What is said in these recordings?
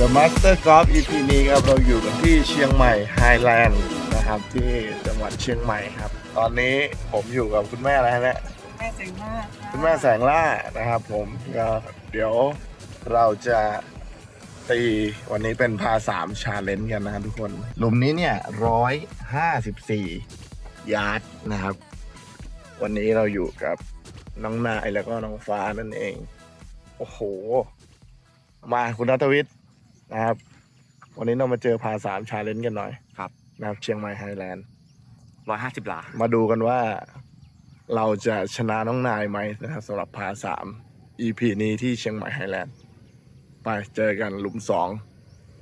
The Master Golf EP นี้ครับเราอยู่กันที่เชียงใหม่ไฮแลนด์นะครับที่จังหวัดเชียงใหม่ครับ ตอนนี้ผมอยู่กับคุณแม่อะไรฮะเนี่ยแม่เสียงมากคุณแม่แสงล่านะครับผมก็เดี๋ยวเราจะตีวันนี้เป็นพาสามชาเลนจ์กันนะครับทุกคนหลุมนี้เนี่ยร้อยห้าสิบสี่ยาร์ดนะครับ วันนี้เราอยู่กับน้องนายแล้วก็น้องฟ้านั่นเอง โอ้โห มาคุณนัทวิทย์ นะครับ วันนี้เรามาเจอพาสามชาเลนจ์กันหน่อยครับ นะครับ เชียงใหม่ไฮแลนด์ร้อยห้าสิบหลา มาดูกันว่าเราจะชนะน้องนายไหมนะครับสำหรับพาสาม EP นี้ที่เชียงใหม่ไฮแลนด์ไปเจอกันหลุมสอง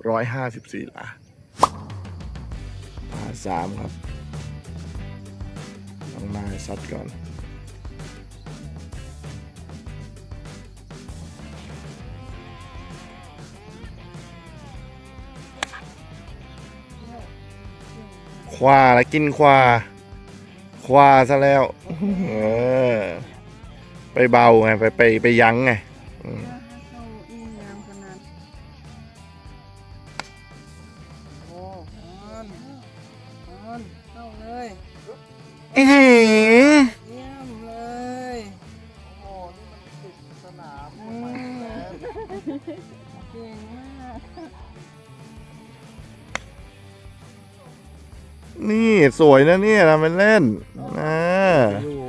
ร้อยห้าสิบสี่หลาพาสามครับน้องนายซัดก่อน ควาแล้วกินควา ควาซะแล้วเออไปเบาไงไปไปไปยั้งไงอืมเข้าอีงามขนาดโอ้ออนออนเข้าเลยอื้อหื สวยนะเนี่ยทำเป็นเล่นอ่าอยู่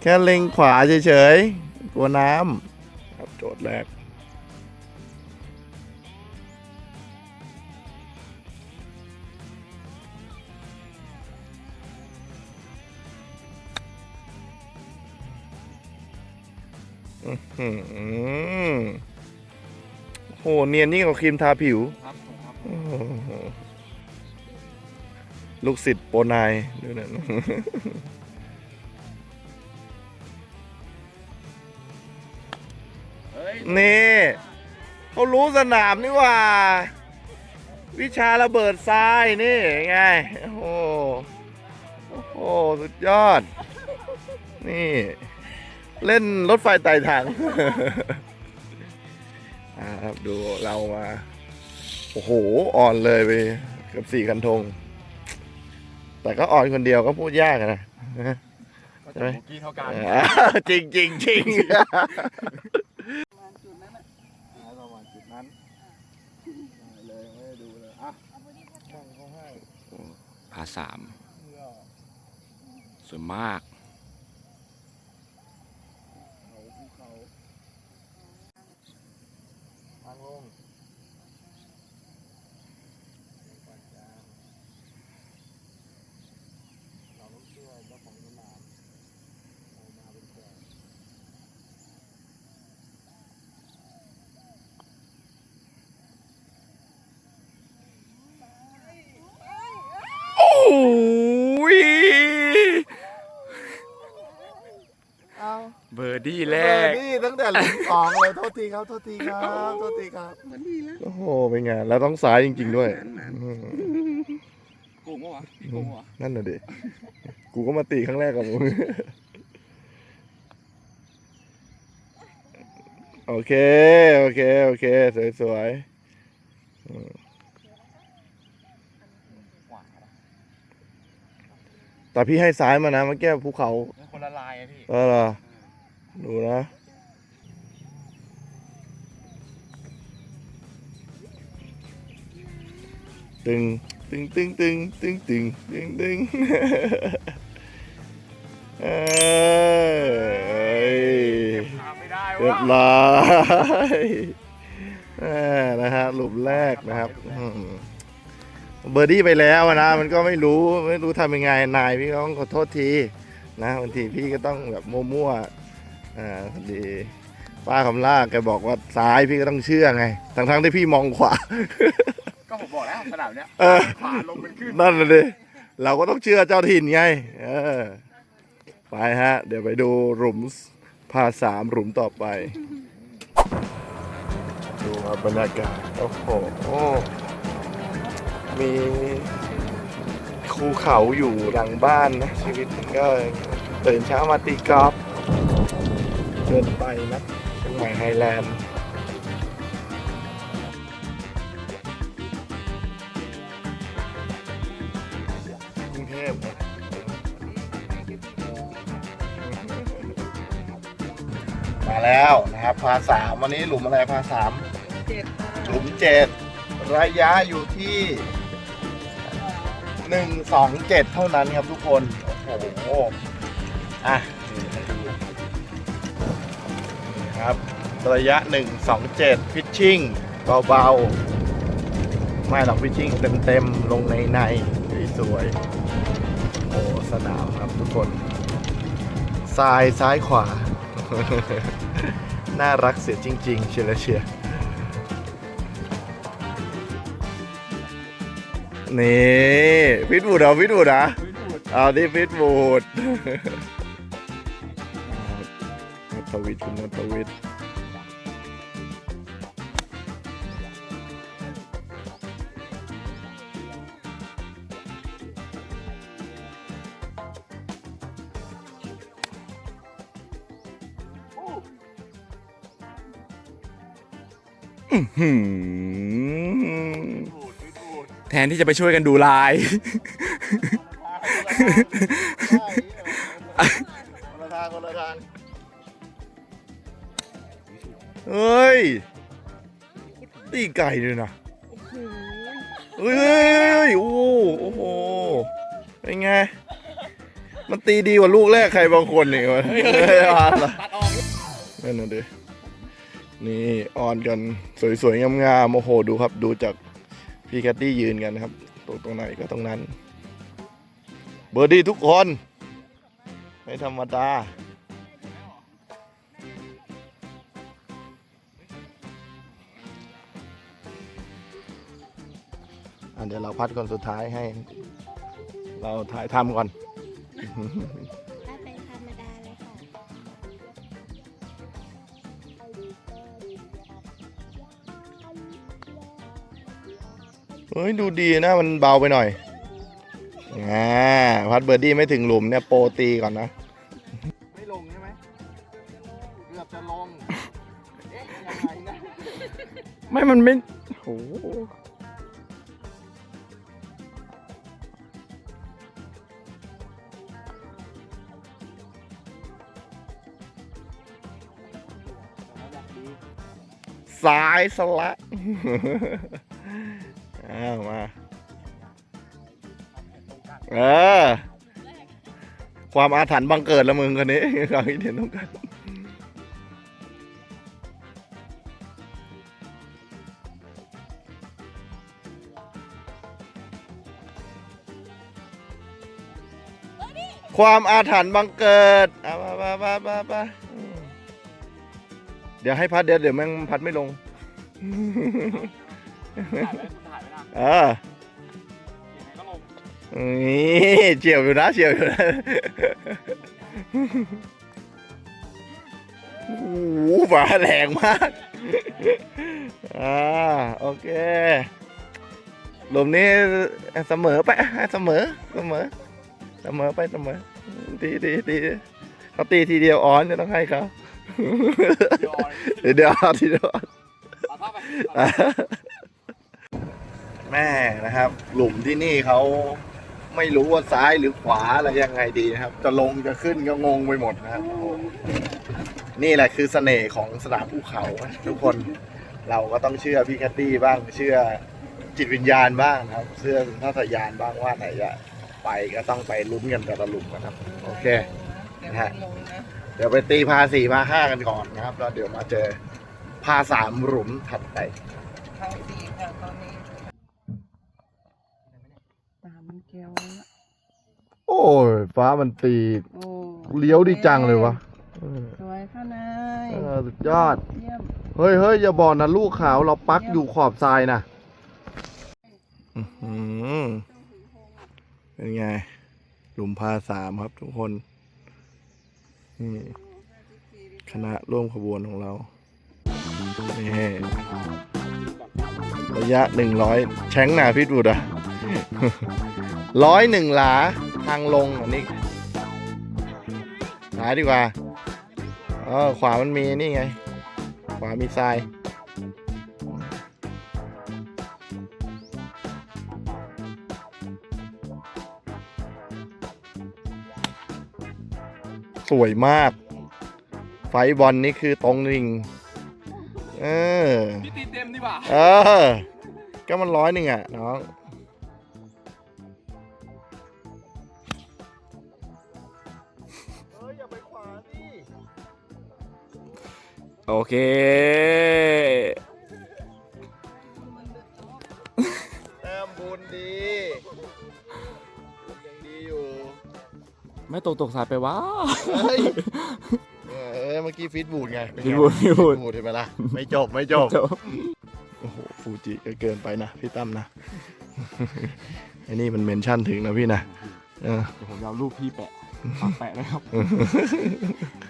แค่เล็งขวาเฉยๆตัวน้ำครับโจทย์แรกอื้อหือโหเนียนยิ่งกว่าครีมทาผิวครับ ลูกศิษย์โปรนายดูนั่นี่เขารู้สนามนี่ว่า วิชาระเบิดทรายนี่ไง โอ้โหโอ้โหสุดยอด นี่ เล่นรถไฟไต่ถังครับดูเรามา โอ้โห อ่อนเลยไปกับสี่คันธง แต่ก็อ่อนคนเดียวก็พูดยากอะนะก็จะบุกี้เท่ากันอ่าจริงจริงจริงมาจุดนั้นอะประมาณจุดนั้นเลยไม่ได้ดูเลยอะช่างเขาให้พาสามเพื่อสวยมาก เขาภูเขาทางลงปานกลางเราต้องเชื่อเจ้าของสนามเอามาเป็นแขก โอ้ย เอา เบอร์ดี้แรเออกนี่ตั้งแต่หลุมสองเลยโทษทีครับโทษทีครับโทษทีครับเหมือนดีแล้วโอ้โหเป็นไงแล้วต้องซ้ายจริง ๆ ด้วยอืมโกงวะโกงวะนั่นน่ะดิกูก็มาตีครั้งแรกกับมึงโอเค โอเค โอเค สวยๆอืมแต่พี่ให้ซ้ายมานะเมื่อกี้ภูเขาคนละลายอะพี่ เออเหรอ ดูนะตึงตึงตึงตึงตึงตึงตึงตึงเอ้ยทำไม่ได้เรียวะบร้อยแหม่นะฮะหลุมแรกนะครับอืมเบอร์ดี้ไปแล้วนะมันก็ไม่รู้ไม่รู้ทำยังไงนายพี่ก็ต้องขอโทษทีนะบางทีพี่ก็ต้องแบบมั่วๆ อ่าพอดี ป้าคำล่าแกบอกว่าซ้ายพี่ก็ต้องเชื่อไง ทั้งๆที่พี่มองขวา ก็ผมบอกแล้วสนามเนี้ยเออ ขวาลงเป็นขึ้นนั่นเลยดิเราก็ต้องเชื่อเจ้าถิ่นไง เออ ไปฮะ เดี๋ยวไปดูหลุมพาสามหลุมต่อไป ดูครับบรรยากาศ โอ้โห มีภูเขาอยู่หลังบ้านนะ ชีวิตมันก็ตื่นเช้ามาตีกอล์ฟ เกินไปนะเชียงใหม่ไฮแลนด์กรุงเทพมาแล้วนะครับพาสามวันนี้หลุมอะไรพาสามหลุมเจ็ดระยะอยู่ที่หนึ่งสองเจ็ดเท่านั้นครับทุกคน โอ้โหอะ ครับ ระยะ 1 2 7 พิชชิ่งเบาๆ ไม่หรอกพิชชิ่งเต็มๆ ลงในในสวยๆโอ้สนามครับทุกคนซ้ายซ้ายขวา น่ารักเสียจริง ๆ เชียร์เชียร์นี่ฟิตบูดเหรอฟิตบูดเหรอเอาที่ฟิตบูด นัทวิทย์คุณนัทวิทย์อื้อหือแทนที่จะไปช่วยกันดูลาย ไก่เลยนะเฮ้ยเฮ้ยเฮ้ยโอ้โหโอ้โห เป็นไง มันตีดีกว่าลูกแรกใครบางคนนี่วะเฮ้ยอ่านละตัดออกนั่นน่ะดินี่ออนกันสวยๆงามๆโอ้โห ดูครับ ดูจากพี่แคตตี้ยืนกันนะครับ ตรงตรงไหนก็ตรงนั้น เบอร์ดี้ทุกคน ไม่ธรรมดา เดี๋ยวเราพัดคนสุดท้ายให้ เราถ่ายทำก่อน ถ้าเป็นธรรมดาเลยค่ะเฮ้ยดูดีนะมันเบาไปหน่อยอ่าพัดเบอร์ดี้ไม่ถึงหลุมเนี่ยโปรตีก่อนนะ ไม่ลงใช่ไหมเกือบจะลง เอ๊ะยังไงนะ ไม่มันไม่โอ้โห สายสละอ้าวมา เออ ความอาถรรพ์บังเกิดแล้วมึงคนนี้ความคิดเห็นต้องกันความอาถรรพ์บังเกิดเอาไปไปไปไปไปอืม เดี๋ยวให้พัดเดี๋ยวเดี๋ยวแม่งพัดไม่ลง ถ่ายไว้คุณถ่ายไว้นะเออยังไงก็ลงนี่เจียวอยู่นะเจียวอยู่นะโอ้โหฝาแรงมากอ่าโอเคหลุมนี้เสมอไปเสมอเสมอเสมอไปเสมอตีตีตีเขาตีทีเดียวอ้อนจะต้องให้เขา เดี๋ยวเดี๋ยวเดี๋ยวเอาทีเดียวแม่นะครับ หลุมที่นี่เขาไม่รู้ว่าซ้ายหรือขวาอะไรยังไงดีนะครับ จะลงจะขึ้นก็งงไปหมดนะครับ นี่แหละคือเสน่ห์ของสนามภูเขา ทุกคนเราก็ต้องเชื่อพี่แคตตี้บ้างเชื่อจิตวิญญาณบ้างนะครับ เชื่อสัญชาตญาณบ้างว่าไหนจะไปก็ต้องไปลุ้นกันแต่ละหลุมนะครับ โอเคนะฮะลงนะ เดี๋ยวไปตีพาสี่พาห้ากันก่อนนะครับแล้วเดี๋ยวมาเจอพาสามหลุมถัดไปทางสี่ค่ะตอนนี้ตามมันแก้วแล้วโอ้ยฟ้ามันตีโอ้เลี้ยวดีจังเลยวะเออสวยค่ะนายเออสุดยอด เยี่ยมเฮ้ยเฮ้ยอย่าบอกนะลูกขาวเราปักอยู่ขอบทรายนะอื้อหือเป็นไงหลุมพาสามครับทุกคน นี่คณะร่วมขบวนของเรานี่ระยะหนึ่งร้อยแช้งหนาพิษบุตรอะร้อยหนึ่งหลาทางลงอันนี้หาดีกว่าเออขวามันมีนี่ไง ขวามีทราย สวยมาก ไฟบอลนี่คือตรงริง เออพี่ตีเต็มดีกว่าเออ ก็มันร้อยหนึ่งอะน้องเฮ้ยอย่าไปขวาสิโอเค แต้มบุญดี ไม่ตกตกสายไปวะ เฮ้ยเออเมื่อกี้ฟีดบูดไงเป็นไงฟีดบูดฟีดบูด บูดเห็นไหมล่ะไม่จบไม่จบจบโอ้โหฟูจิก็เกินไปนะพี่ตั้มนะ ไอ้นี่มันเมนชั่นถึงนะพี่นะเออ เดี๋ยวผมจะเอารูปพี่แปะฝากแปะด้วยครับ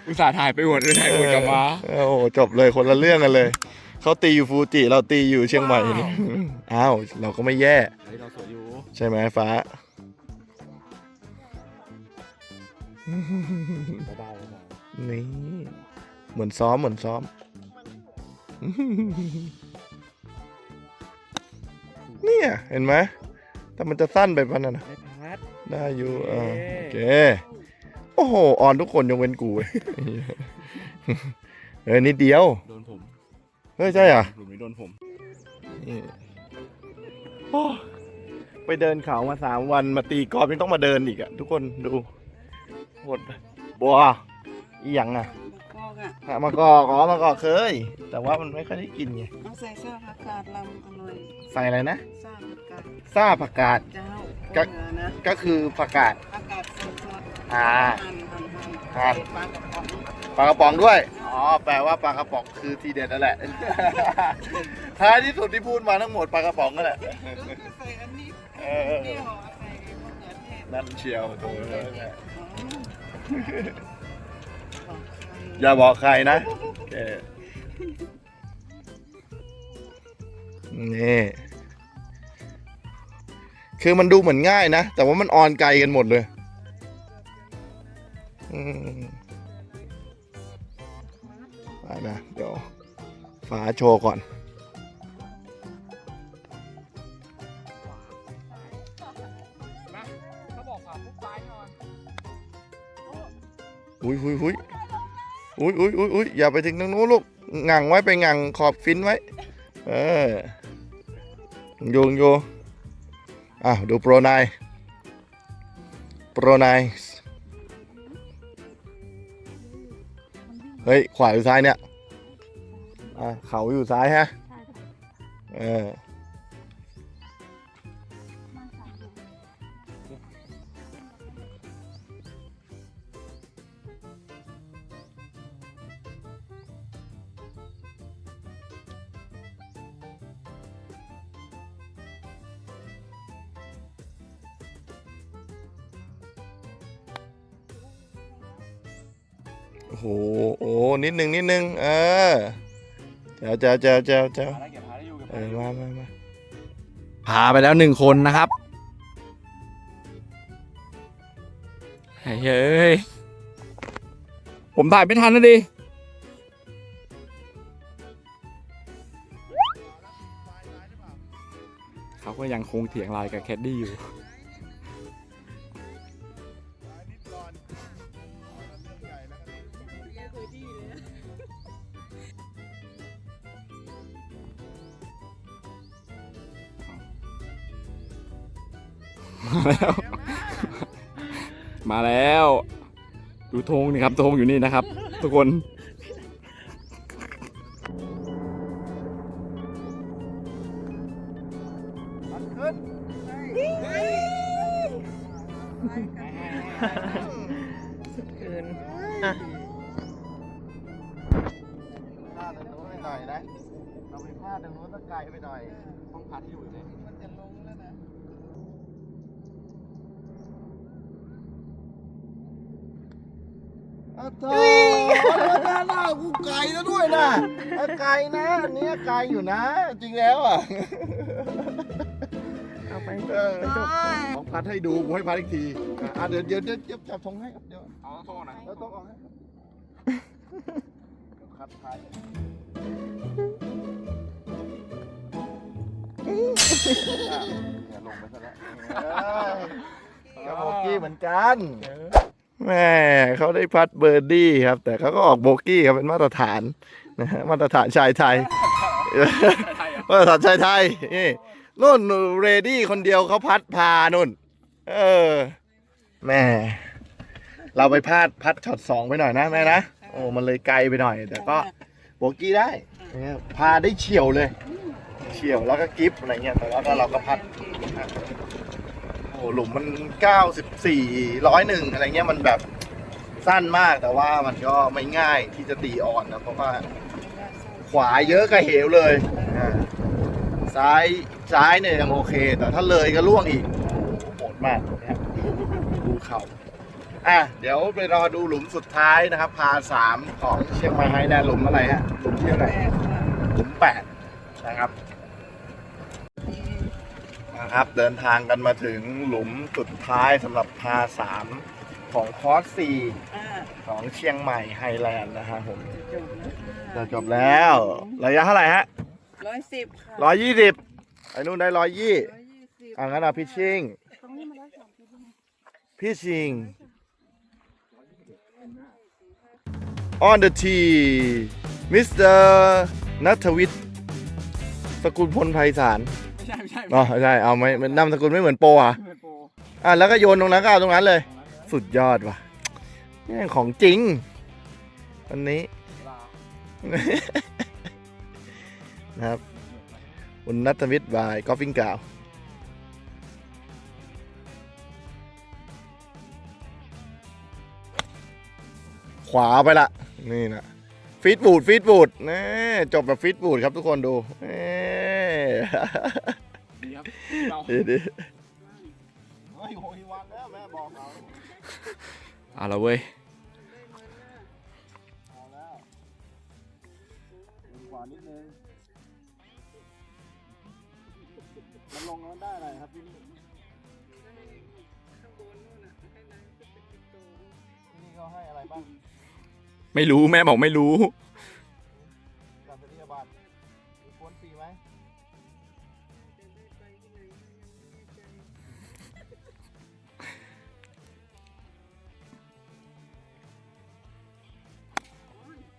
อุตส่าห์ถ่ายไปหมดเลยถ่ายหมดกลับมาโอ้โหจบเลยคนละเรื่องกันเลย เขาตีอยู่ฟูจิ เราตีอยู่เชียงใหม่นี่อ้าว เราก็ไม่แย่ เฮ้ยเราสวยอยู่ ใช่ไหมฟ้า เบานี่ เหมือนซ้อมเหมือนซ้อม เนี่ย เห็นไหมแต่มันจะสั้นไปปะนั่นนะๆได้พัดได้อยู่เออโอโอเคเค โอ้โห ออนทุกคนยกเว้นกูเว้ยเออนิดเดียว โดนผมเฮ้ยใช่เหรอะ หลุมนี้โดนผมไปเดินเขามาสามวันมาตีกอล์ฟยังต้องมาเดินอีกอะทุกคนดู โหดบัวอีหยังอะกอกอะหามากอกอ๋อมากอกเคย แต่ว่ามันไม่ค่อยได้กินไงต้องใส่เสื้อผักกาดลำอร่อยใส่อะไรนะเสื้อผักกาดซ่าผักกาดเจ้าก็เหนือนะก็คือผักกาดผักกาดสดๆอ่าหั่นหั่นหั่นหั่น ใส่ปลากระป๋องปลากระป๋องด้วย อ๋อ แปลว่าปลากระป๋องคือทีเด็ดนั่นแหละ ท้ายที่สุดที่พูดมาทั้งหมดปลากระป๋องนั่นแหละก็คือใส่อันนี้เออ เปรี้ยวอะใส่มะเขือเทศ นั่นเชียวโถ่เอย่าบอกใครนะเออนี่คือมันดูเหมือนง่ายนะ แต่ว่ามันออนไกลกันหมดเลยอืมไปนะ เดี๋ยวฝาโชว์ก่อน อุ้ยอุ้ยอุ้ยอุ้ยอุ้ยอุ้ยอุ้ยอย่าไปถึงตรงนู้นลูกงังไว้ไปงังขอบฟินไว้ เออโยงโยอะดูโปรไนโปรไนเฮ้ย ขวาอยู่ซ้ายเนี่ย อะ เขาอยู่ซ้ายฮะ เออ โอ้โหโอ้นิดนึงนิดนึงเออเจ้าเจ้าเจ้าเจ้าเจ้าหาได้เก็บหาได้อยู่เก็บเอหาอได้อยู่มามามาพาไปแล้วหนึ่งคนนะครับเฮ้ยเฮ้ยผมถ่ายไม่ทันนะดิเขาก็ยังคงเถียงไลน์กับแคดดี้อยู่ มาแล้ว มาแล้ว ดูธงนี่ครับธงอยู่นี่นะครับ ทุกคน อ้าวโธ่หน้าหน้ากูไกลแล้วด้วยนะเออไกลนะอันเนี้ยไกลอยู่นะ จริงแล้วอะ เอาไปเออของพัดให้ดูกูให้พัดอีกทีอะอะเดี๋ยวเดี๋ยวเดี๋ยวเดี๋ยวจับธงให้ครับเดี๋ยวเอาโซ่หน่อยแล้วต้องออกให้ครับเดี๋ยวคัดท้ายอะอย่าลงไปซะแล้วเอ้ยกับโบกี้เหมือนกัน แม่เขาได้พัดเบอร์ดี้ครับ แต่เขาก็ออกโบกี้ครับเป็นมาตรฐานนะฮะมาตรฐานชายไทยมาตรฐานชายไทยนี่นุ่นเรดี้คนเดียวเขาพัดพานุ่น เออแม่เราไปพลาดพัดช็อตสองไปหน่อยนะแม่นะโอ้มันเลยไกลไปหน่อย แต่ก็โบกี้ได้เนี่ยพาได้เฉียวเลย เฉียวแล้วก็กิฟอะไรเงี้ยแต่ว่าก็เราก็พัด โอ้หลุมมัน94ร้อยหนึ่งอะไรเงี้ยมันแบบสั้นมากแต่ว่ามันก็ไม่ง่ายที่จะตีอ่อนนะเพราะว่าขวาเยอะก็เหวเลยซ้ายซ้ายเนี่ยยังโอเค แต่ถ้าเลยก็ล่วงอีกโหดมากนะครับดูเข่าอะเดี๋ยวไปรอดูหลุมสุดท้ายนะครับ พาสามของเชียงใหม่ไฮแลนด์หลุมอะไรฮะหลุมที่อะไรหลุมแปดนะครับ ครับ เดินทางกันมาถึงหลุมสุดท้ายสำหรับพาสามของคอร์สสี่อ่าของเชียงใหม่ไฮแลนด์นะฮะผมจบแล้วจะจบแล้ว ระยะเท่าไหร่ฮะร้อยสิบค่ะร้อยยี่สิบไอ้นู่นได้ร้อยยี่ร้อยยี่สิบอะงั้นเอาพิชชิงตรงนี้มาร้อยสามสิบพิชชิง on the tee มิสเตอร์นัทวิทย์สกุลพลไพศาลไม่ ใช่ไม่ใช่อ๋อใช่เอาไม่นามสกุลไม่เหมือนโปรอะไม่เป็นโปรอะแล้วก็โยนตรงนั้นก็เอาตรงนั้นเลย สุดยอดว่ะนี่ของจริงอันนี้ลานะครับคุณนัทวิทย์บายกอล์ฟฟิงกาวขวาไปละ นี่นะฟีดบูดฟีดบูดนี่จบแบบฟีดบูดครับทุกคนดูนี่ดี ครับเราดีดีเฮ้ยโหยวันแล้วแม่บอกเอาเอาละเว้ยเอาแล้วขวานิดนึงมันลงแล้วได้อะไรครับที่นี่ข้างบนนู่นน่ะให้นายก็เป็นปิโตที่นี่เขาให้อะไรบ้าง ไม่รู้แม่บอกไม่รู้การ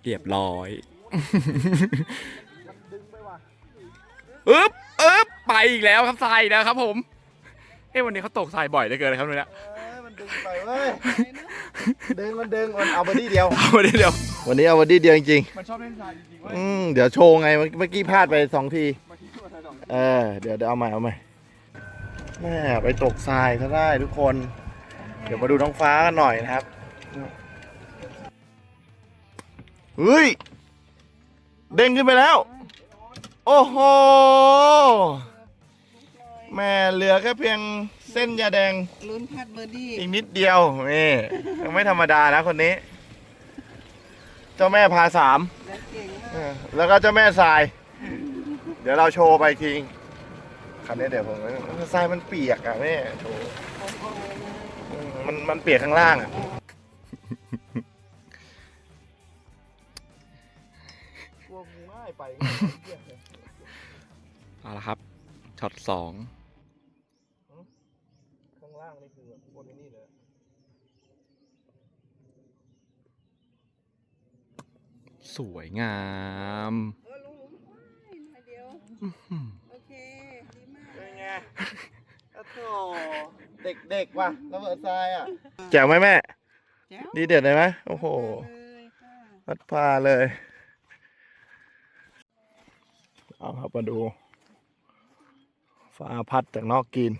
เรียบร้อยมันดึงไปว่ะอึ๊บอึ๊บไปอีกแล้วครับทรายอีกแล้วครับ ผม เอ้วันนี้เขาตกทรายบ่อยเหลือเกินครับเนี่ยเอ้ยมันดึงไปเว้ยดึงมันดึงมันเอาบอดี้เดียวเอาวันนี้เดี๋ยววันนี้เอาบอดี้เดียวจริงมันชอบเล่นทรายจริงๆๆเว้ยอืมเดี๋ยวโชว์ไงเมื่อเมื่อกี้พลาดไปสองทีมาที่ตัวทรายสองเออเดี๋ยวเดี๋ยวเอาใหม่เอาใหม่แม่ไปตกทรายซะได้ทุกคน เดี๋ยวมาดูท้องฟ้ากันหน่อยนะครับ เฮ้ย เด้งขึ้นไปแล้ว โอ้โห แม่เหลือแค่เพียงเส้นยาแดง ลุ้นพัดเบอร์ดี้อีกนิดเดียวนี่ยังไม่ธรรมดานะคนนี้ เจ้าแม่พาสามและเก่งมากเออแล้วก็เจ้าแม่ทราย เดี๋ยวเราโชว์ไปอีกทีคันนี้เดี๋ยวผมทรายมันเปียกอะแม่โชว์อืมมันมันเปียกข้างล่างอะก ไปเอาละครับช็อตสองข้างล่างนี่คือคนนี้เลยสวยงามเออลุงลุงไม่หน่อยเดียวโอเคดีมากเป็นไงโอ้โหเด็กๆว่ะระเบิดทรายอะแจ๋วไหมแม่แจ๋วดีเด็ดเลยไหมโอ้โหเลยค่ะพัดพาเลย เอาครับมาดูฟ้าพัดจากนอกกิน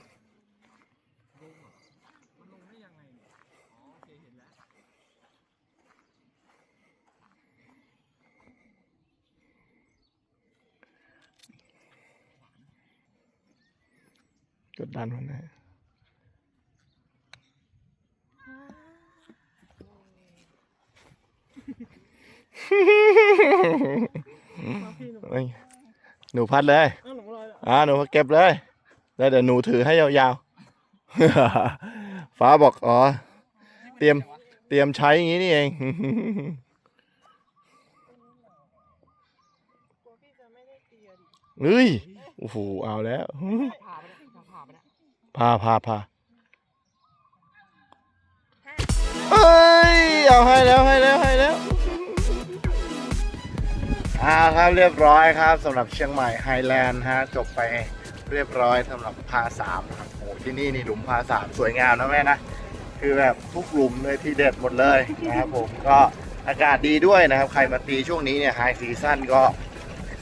กดดันมันนะเอ้ย หนูพัดเลยอ่าหนูเก็บเลยแล้วเดี๋ยวหนูถือให้ยาวๆ ฟ้าบอกอ๋อ เตรียม เตรียมใช้อย่างนี้นี่เองเฮ้ย โอ้โห เอาแล้วพาพาพาเอ้ย เอาให้แล้วให้แล้วให้แล้ว อ่าครับเรียบร้อยครับสำหรับเชียงใหม่ไฮแลนด์ฮะจบไปเรียบร้อยสำหรับพาสามครับโอ้ที่นี่นี่หลุมพาสามสวยงามนะแม่นะคือแบบทุกหลุมเลยที่เด็ดหมดเลยนะครับผมก็อากาศดีด้วยนะครับ ใครมาตีช่วงนี้เนี่ยไฮซีซั่นก็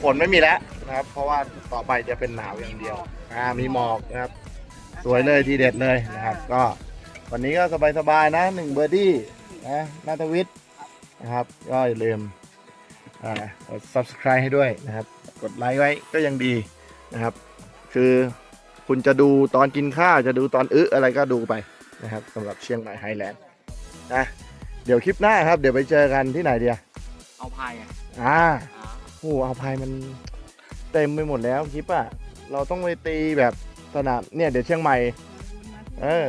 ฝนไม่มีแล้วนะครับ เพราะว่าต่อไปจะเป็นหนาวอย่างเดียวอ่ามีหมอกนะครับ สวยเลยทีเด็ดเลยนะครับ ก็วันนี้ก็สบายๆนะหนึ่งเบอร์ดี้นะนาทวิทย์นะครับ ก็อย่าลืม กด subscribe ให้ด้วยนะครับ กดไลค์ไว้ก็ยังดีนะครับ คือคุณจะดูตอนกินข้าวจะดูตอนอึอะไรก็ดูไปนะครับสำหรับเชียงใหม่ไฮแลนด์นะเดี๋ยวคลิปหน้าครับ เดี๋ยวไปเจอกันที่ไหนเดียเอาพายไงอ่าโอ้เอาพายมันเต็มไปหมดแล้วคลิปอะเราต้องไปตีแบบสนามเนี่ยเดี๋ยวเชียงใหม่ เออ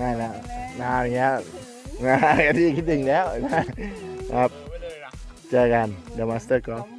ง่ายแล้วนาอย่างเงี้ยง่ายที่คิดถึงแล้วนะครับ เจอกันเดอะมาสเตอร์กอล์ฟ